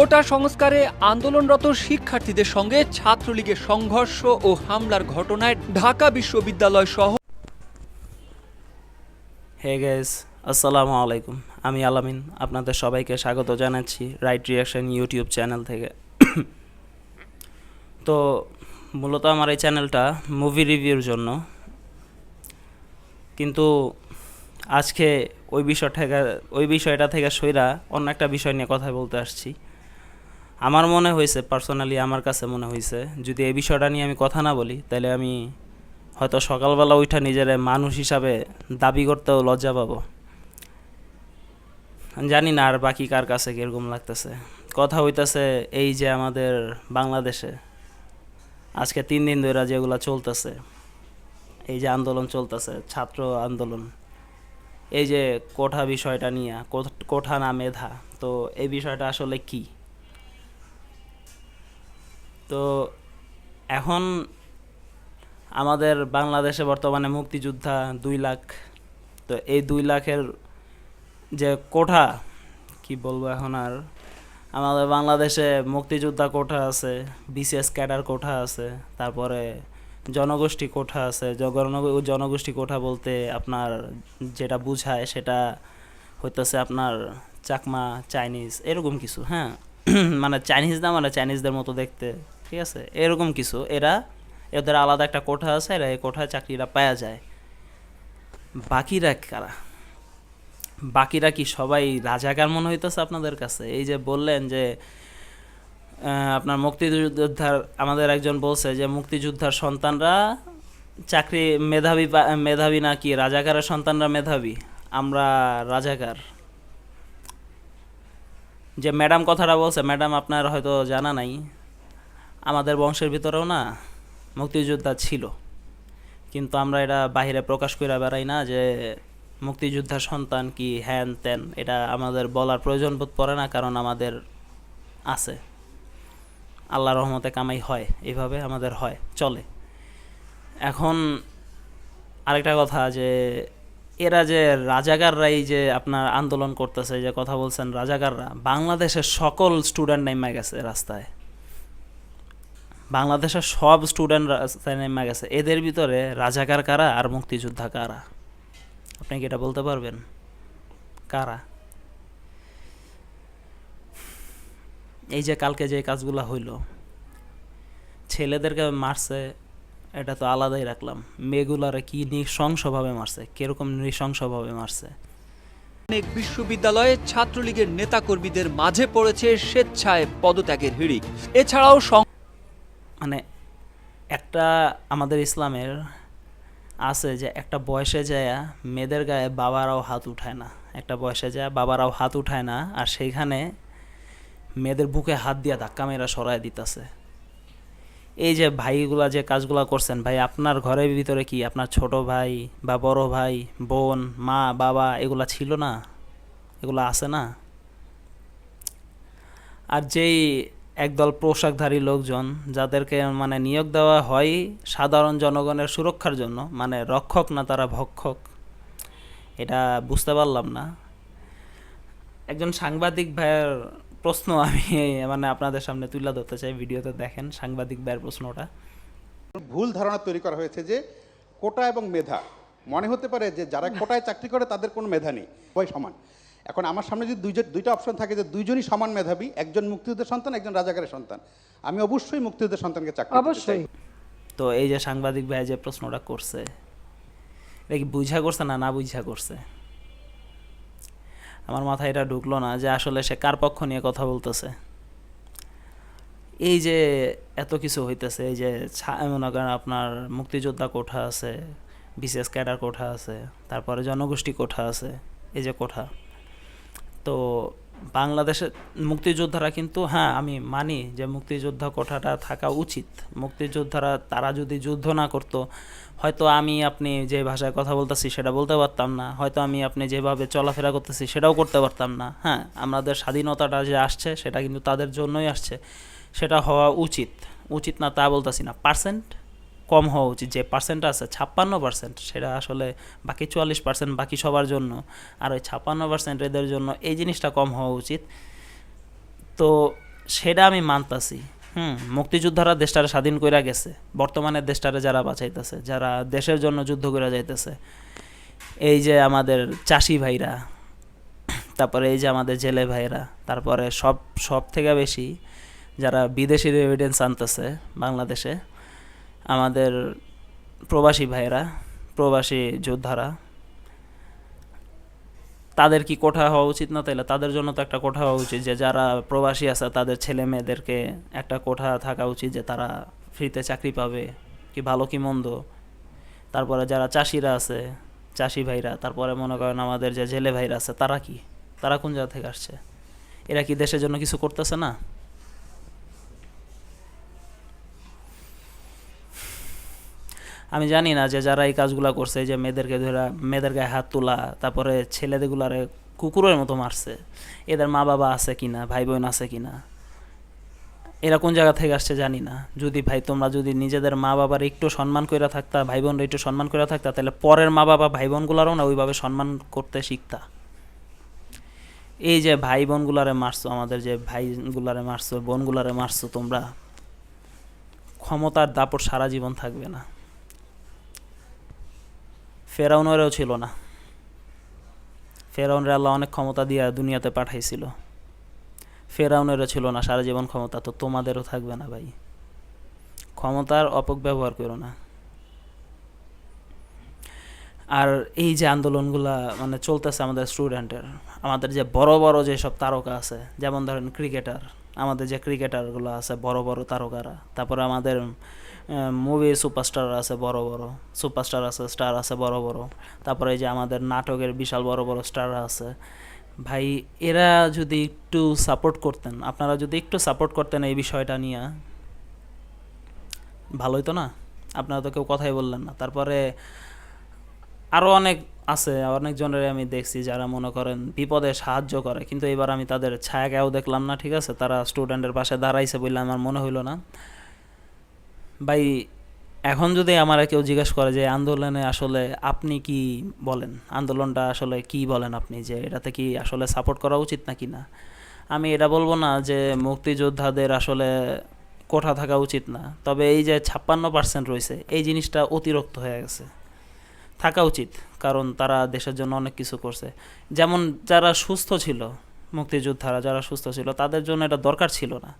কোটা সংস্কারে আন্দোলনরত শিক্ষার্থীদের সঙ্গে ছাত্রলীগের সংঘর্ষ ও হামলার ঘটনায় ঢাকা বিশ্ববিদ্যালয় সহ হে গেস আসসালামু আলাইকুম। আমি আলামিন, আপনাদের সবাইকে স্বাগত জানাচ্ছি রাইট রিয়াকশন ইউটিউব চ্যানেল থেকে। তো, মূলত আমার এই চ্যানেলটা মুভি রিভিউর জন্য। কিন্তু আজকে ওই বিষয় থেকে ওই বিষয়টা থেকে সইরা অন্য একটা বিষয় নিয়ে কথা বলতে আসছি। আমার মনে হয়েছে পার্সোনালি আমার কাছে মনে হয়েছে, যদি এই বিষয়টা নিয়ে আমি কথা না বলি, তাহলে আমি হয়তো সকালবেলা উঠা নিজের মানুষ হিসাবে দাবি করতেও লজ্জা পাবো। জানি না আর বাকি কার কাছে কীরকম লাগতেছে। কথা হইতেছে এই যে আমাদের বাংলাদেশে, আজকে তিন দিন ধরে যেগুলো চলতেছে, এই যে আন্দোলন চলতেছে, ছাত্র আন্দোলন, এই যে কোঠা বিষয়টা নিয়ে, কোঠ- কোঠা না মেধা, তো এই বিষয়টা আসলে কি? তো এখন আমাদের বাংলাদেশে বর্তমানে মুক্তিযোদ্ধা দুই লাখ। তো এই দুই লাখের যে কোঠা, কি বলব এখন আর, আমাদের বাংলাদেশে মুক্তিযোদ্ধা কোঠা আছে, বিসিএস ক্যাডার কোঠা আছে, তারপরে জনগোষ্ঠী কোঠা আছে। জন- জনগোষ্ঠী কোঠা বলতে আপনার যেটা বুঝায় সেটা হইতেছে আপনার চাকমা চাইনিজ, এরকম কিছু হ্যাঁ? মানে চাইনিজ না মানে চাইনিজদের মতো দেখতে। ঠিক আছে? এরকম কিছু। এরা, এদের আলাদা একটা কোঠা আছে, এরা এই কোঠায় চাকরিরা পাওয়া যায়। বাকিরা কারা? বাকিরা কি সবাই রাজাকার মনে হইতেছে আপনাদের কাছে? এই যে বললেন যে আপনার মুক্তিযোদ্ধার, আমাদের একজন বলছে যে মুক্তিযোদ্ধার সন্তানরা চাকরি মেধাবী মেধাবী নাকি রাজাকারের সন্তানরা মেধাবী? আমরা রাজাকার। যে ম্যাডাম কথাটা বলছে, ম্যাডাম আপনার হয়তো জানা নাই। আমাদের বংশের ভিতরেও না মুক্তিযোদ্ধা ছিল। কিন্তু আমরা এটা বাইরে প্রকাশ করে বেড়াই না যে মুক্তিযোদ্ধার সন্তান কি হ্যান ত্যান, এটা আমাদের বলার প্রয়োজন বোধ পড়ে না কারণ আমাদের আছে। আল্লাহ রহমতে কামাই হয় এইভাবে আমাদের হয়, চলে। এখন আরেকটা কথা যে এরা যে রাজাকাররাই যে আপনার আন্দোলন করতেছে যে কথা বলছেন রাজাকাররা, বাংলাদেশের সকল স্টুডেন্ট নেমে গেছে রাস্তায়। বাংলাদেশের সব স্টুডেন্ট রাস্তায় নেমে গেছে। এদের ভিতরে রাজাকার কারা আর মুক্তিযোদ্ধা কারা? আপনি কি এটা বলতে পারবেন? কারা? এই যে কালকে যে কাজগুলো হইল, ছেলেদেরকে মারছে, এটা তো আলাদাই রাখলাম। মেয়েগুলারে কি নৃশংসভাবে মারছে? কীরকম নৃশংসভাবে মারছে? অনেক বিশ্ববিদ্যালয়ে ছাত্রলীগের নেতাকর্মীদের মাঝে পড়েছে স্বেচ্ছায় পদত্যাগের হিড়িক। এছাড়াও মানে একটা আমাদের ইসলামের আছে যে একটা বয়সে যায় মেয়েদের গায়ে বাবারাও হাত উঠায় না। একটা বয়সে যায় বাবারাও হাত উঠায় না আর সেইখানে মেয়েদের বুকে হাত দিয়া ধাক্কা মেয়েরা সরায় দিতেছে। এই যে ভাইগুলা যে কাজগুলা করছেন, ভাই আপনার ঘরের ভিতরে কি আপনার ছোট ভাই বা বড় ভাই, বোন, মা, বাবা এগুলা ছিল না? এগুলা আছে না? আর যেই একদল পোশাকধারী লোকজন যাদেরকে মানে নিয়োগ দেওয়া হয় সাধারণ জনগণের সুরক্ষার জন্য মানে রক্ষক না তারা ভক্ষক এটা বুঝতে পারলাম না। একজন সাংবাদিক ভাইয়ের প্রশ্ন আমি মানে আপনাদের সামনে তুলে ধরতে চাই ভিডিওতে দেখেন সাংবাদিক ভাইয়ের প্রশ্নটা। ভুল ধারণা তৈরি করা হয়েছে যে কোটা এবং মেধা মনে হতে পারে যে যারা কোটায় চাকরি করে তাদের কোনো মেধা নেই সবাই সমান। এখন আমার সামনে যদি দুইজন দুইটা অপশন থাকে যে দুইজনই সমান মেধাবী একজন মুক্তিযুদ্ধের সন্তান একজন রাজাকারের সন্তান আমি অবশ্যই মুক্তিযুদ্ধের সন্তানকে চাকরি অবশ্যই। তো এই যে সাংবাদিক ভাই যে প্রশ্নটা করছে এটা কি বুঝা করছে না না বুঝা করছে? আমার মাথায় এটা ঢুকলো না যে আসলে সে কার পক্ষ নিয়ে কথা বলতেছে। এই যে এত কিছু হইতেছে এই যে মনে করেন আপনার মুক্তিযোদ্ধা কোঠা আছে বিশেষ ক্যাডার কোঠা আছে তারপরে জনগোষ্ঠী কোঠা আছে এই যে কোঠা। তো বাংলাদেশের মুক্তিযোদ্ধারা কিন্তু হ্যাঁ আমি মানি যে মুক্তিযোদ্ধা কোঠাটা থাকা উচিত। মুক্তিযোদ্ধারা, তারা যদি যুদ্ধ না করতো, হয়তো আমি আপনি যে ভাষায় কথা বলতেছি সেটা বলতে পারতাম না। হয়তো আমি আপনি যেভাবে চলাফেরা করতেছি সেটাও করতে পারতাম না। হ্যাঁ আমাদের স্বাধীনতাটা যে আসছে, সেটা কিন্তু তাদের জন্যই আসছে। সেটা হওয়া উচিত। উচিত না তা বলতেছি না। পার্সেন্ট কম হওয়া উচিত, যে পার্সেন্ট আছে, ছাপ্পান্ন পার্সেন্ট সেটা আসলে বাকি চুয়াল্লিশ পার্সেন্ট বাকি সবার জন্য। আর ওই ছাপ্পান্ন পার্সেন্ট এদের জন্য এই জিনিসটা কম হওয়া উচিত। তো সেটা আমি মানতাছি। হুম, মুক্তিযোদ্ধারা দেশটারে স্বাধীন কইরা গেছে। বর্তমানে দেশটারে যারা বাঁচাইতেছে, যারা দেশের জন্য যুদ্ধ করে যাইতেছে। এই যে আমাদের চাষি ভাইরা, তারপরে এই যে আমাদের জেলে ভাইরা, তারপরে সব সব থেকে বেশি যারা বিদেশি রেভিডেন্স আনতেছে বাংলাদেশে আমাদের প্রবাসী ভাইয়েরা, প্রবাসী যোদ্ধারা, তাদের কি কোঠা হওয়া উচিত না তাইলে? তাদের জন্য তো একটা কোঠা হওয়া উচিত যে যারা প্রবাসী আছে তাদের ছেলে মেয়েদেরকে একটা কোঠা থাকা উচিত যে তারা ফ্রিতে চাকরি পাবে, কি ভালো কি মন্দ? তারপরে যারা চাষিরা আছে, চাষি ভাইরা, তারপরে মনে করেন আমাদের যে জেলে ভাইরা আছে, তারা কি? তারা কোন জায়গা থেকে আসছে? এরা কি দেশের জন্য কিছু করতেছে না? আমি জানি না যে যারা এই কাজগুলা করছে যে মেয়েদেরকে ধরা মেয়েদের গায়ে হাত তোলা, তারপরে ছেলেদেরগুলারে কুকুরের মতো মারছে, এদের মা বাবা আছে কিনা, ভাই বোন আছে কিনা, এরা কোন জায়গা থেকে আসছে জানি না। যদি ভাই তোমরা যদি নিজেদের মা বাবার একটু সম্মান করে থাকতা, ভাই বোনরা একটু সম্মান করে থাকতা, তাহলে পরের মা বাবা ভাই বোনগুলারও না ওইভাবে সম্মান করতে শিখতা। এই যে ভাই বোনগুলারে মারছো, আমাদের যে ভাইগুলারে মারছো, বোনগুলারে মারছো তোমরা, ক্ষমতার দাপট সারা জীবন থাকবে না। ফেরাউনেরও ছিল না। ফেরাউনের আল্লাহ অনেক ক্ষমতা দিয়ে দুনিয়াতে পাঠাইছিল। ফেরাউনেরও ছিল না সারা জীবন ক্ষমতা, তো তোমাদেরও থাকবে না ভাই। ক্ষমতার অপব্যবহার করো না। আর এই যে আন্দোলনগুলা মানে চলতেছে আমাদের স্টুডেন্টের, আমাদের যে বড় বড় যে সব তারকা আছে, যেমন ধরেন ক্রিকেটার, আমাদের যে ক্রিকেটারগুলো আছে, বড় বড় তারকারা, তারপরে আমাদের মুভি সুপারস্টার আছে, বড় বড়। সুপারস্টার আছে স্টার আছে, বড় বড়। তারপরে যে আমাদের নাটকের বিশাল বড় বড় স্টার আছে। ভাই, এরা যদি একটু সাপোর্ট করতেন, আপনারা যদি একটু সাপোর্ট করতেন এই বিষয়টা নিয়ে ভালোই তো না? আপনারা তো কেউ কথাই বললেন না। তারপরে আরও অনেক আছে অনেকজনের আমি দেখছি যারা মনে করেন বিপদে সাহায্য করে। কিন্তু এবার আমি তাদের ছায়া কেউ দেখলাম না, ঠিক আছে? তারা স্টুডেন্টের পাশে দাঁড়াইছে বললে আমার মনে হইল না। ভাই, এখন যদি আমার কেউ জিজ্ঞেস করে যে আন্দোলনে আসলে আপনি কি বলেন? আন্দোলনটা আসলে কি বলেন আপনি? যে এটাতে কি আসলে সাপোর্ট করা উচিত নাকি না? আমি এটা বলব না যে মুক্তিযোদ্ধাদের আসলে কোঠা থাকা উচিত না। তবে এই যে ছাপ্পান্ন পার্সেন্ট রয়েছে, এই জিনিসটা অতিরিক্ত হয়ে গেছে। থাকা উচিত, কারণ তারা দেশের জন্য অনেক কিছু করছে। যেমন যারা সুস্থ ছিল, মুক্তিযোদ্ধারা যারা সুস্থ ছিল, তাদের জন্য এটা দরকার ছিল না।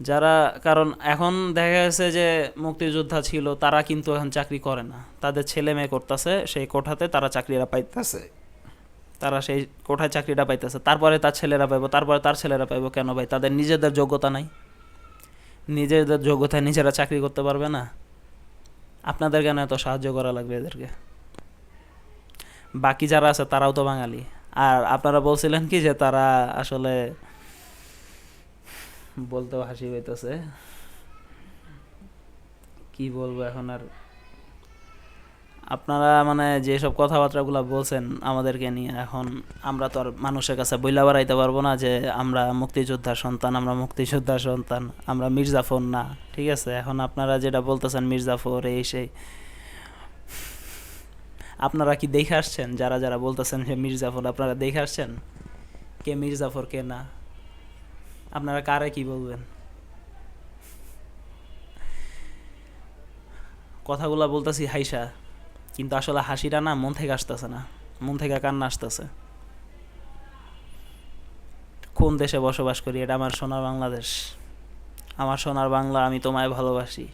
যারা, কারণ এখন দেখা গেছে যে মুক্তিযোদ্ধা ছিল, তারা কিন্তু এখন চাকরি করে না। তাদের ছেলে মেয়ে করতেছে, সেই কোঠাতে তারা চাকরিরা পাইতেছে। তারা সেই কোঠায় চাকরিটা পাইতেছে। তারপরে তার ছেলেরা পাইবো, তারপরে তার ছেলেরা পাইবো কেন ভাই? তাদের নিজেদের যোগ্যতা নাই। নিজেদের যোগ্যতায় নিজেরা চাকরি করতে পারবে না। আপনাদের কেন এত সাহায্য করা লাগবে এদেরকে? বাকি যারা আছে, তারাও তো বাঙালি। আর আপনারা বলছিলেন কি যে তারা আসলে বলতেও হাসি হইতেছে কি বলব এখন আর? আপনারা মানে যেসব কথাবার্তাগুলো বলছেন আমাদেরকে নিয়ে, এখন আমরা তো আর মানুষের কাছে বইলা বাড়াইতে পারব না যে আমরা মুক্তিযোদ্ধার সন্তান, আমরা মুক্তিযোদ্ধার সন্তান, আমরা মির্জাফর না, ঠিক আছে? এখন আপনারা যেটা বলতেছেন মির্জাফর, এই সেই। আপনারা কি দেখে আসছেন? যারা যারা বলতেছেন যে মির্জাফর, আপনারা দেখে আসছেন? কে মির্জাফর, কে না? আপনারা কারে কি বলবেন? কথাগুলো বলতেছি হাইসা, কিন্তু আসলে হাসিটা না মন থেকে আসতেছে না। মন থেকে কান্না আসতেছে। কোন দেশে বসবাস করি, এটা আমার সোনার বাংলাদেশ। আমার সোনার বাংলা আমি তোমায় ভালোবাসি।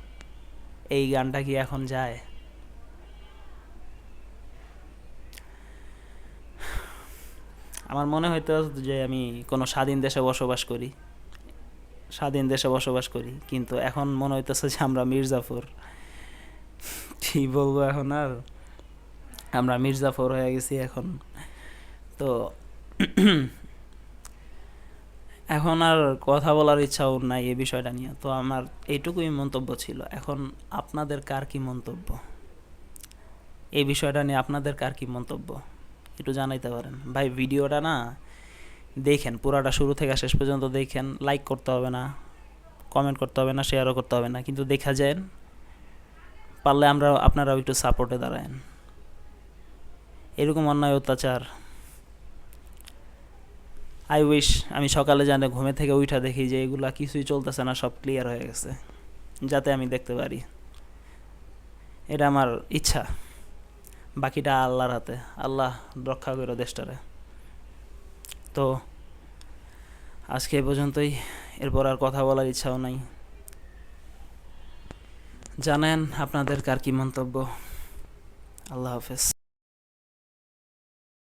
এই গানটা কি এখন যায়? আমার মনে হইতো যে আমি কোনো স্বাধীন দেশে বসবাস করি, স্বাধীন দেশে বসবাস করি, কিন্তু এখন মনে হইতেছে যে আমরা মির্জাফর কি বলব এখন আর? আমরা মির্জাফর হয়ে গেছি এখন। তো এখন আর কথা বলার ইচ্ছাও নাই এই বিষয়টা নিয়ে। তো আমার এইটুকুই মন্তব্য ছিল। এখন আপনাদের কার কি মন্তব্য? এই বিষয়টা নিয়ে আপনাদের কার কি মন্তব্য? একটু জানাইতে পারেন। ভাই, ভিডিওটা না দেখেন, পুরাটা শুরু থেকে শেষ পর্যন্ত দেখেন লাইক করতে হবে না কমেন্ট করতে হবে না শেয়ারও করতে হবে না। কিন্তু দেখা যায়, পারলে আমরা আপনারাও একটু সাপোর্টে দাঁড়ায়েন। এরকম অন্যায় অত্যাচার। আই উইশ আমি সকালে জানে ঘুমে থেকে উঠা দেখি যে এগুলা কিছুই চলতেছে না, সব ক্লিয়ার হয়ে গেছে। যাতে আমি দেখতে পারি। এটা আমার ইচ্ছা। বাকিটা আল্লাহর হাতে। আল্লাহ রক্ষা করো দেশটারে। তো আজকে এ পর্যন্তই। এরপর আর কথা বলার ইচ্ছাও নাই। জানেন আপনাদের কার কি মন্তব্য? আল্লাহ হাফেজ।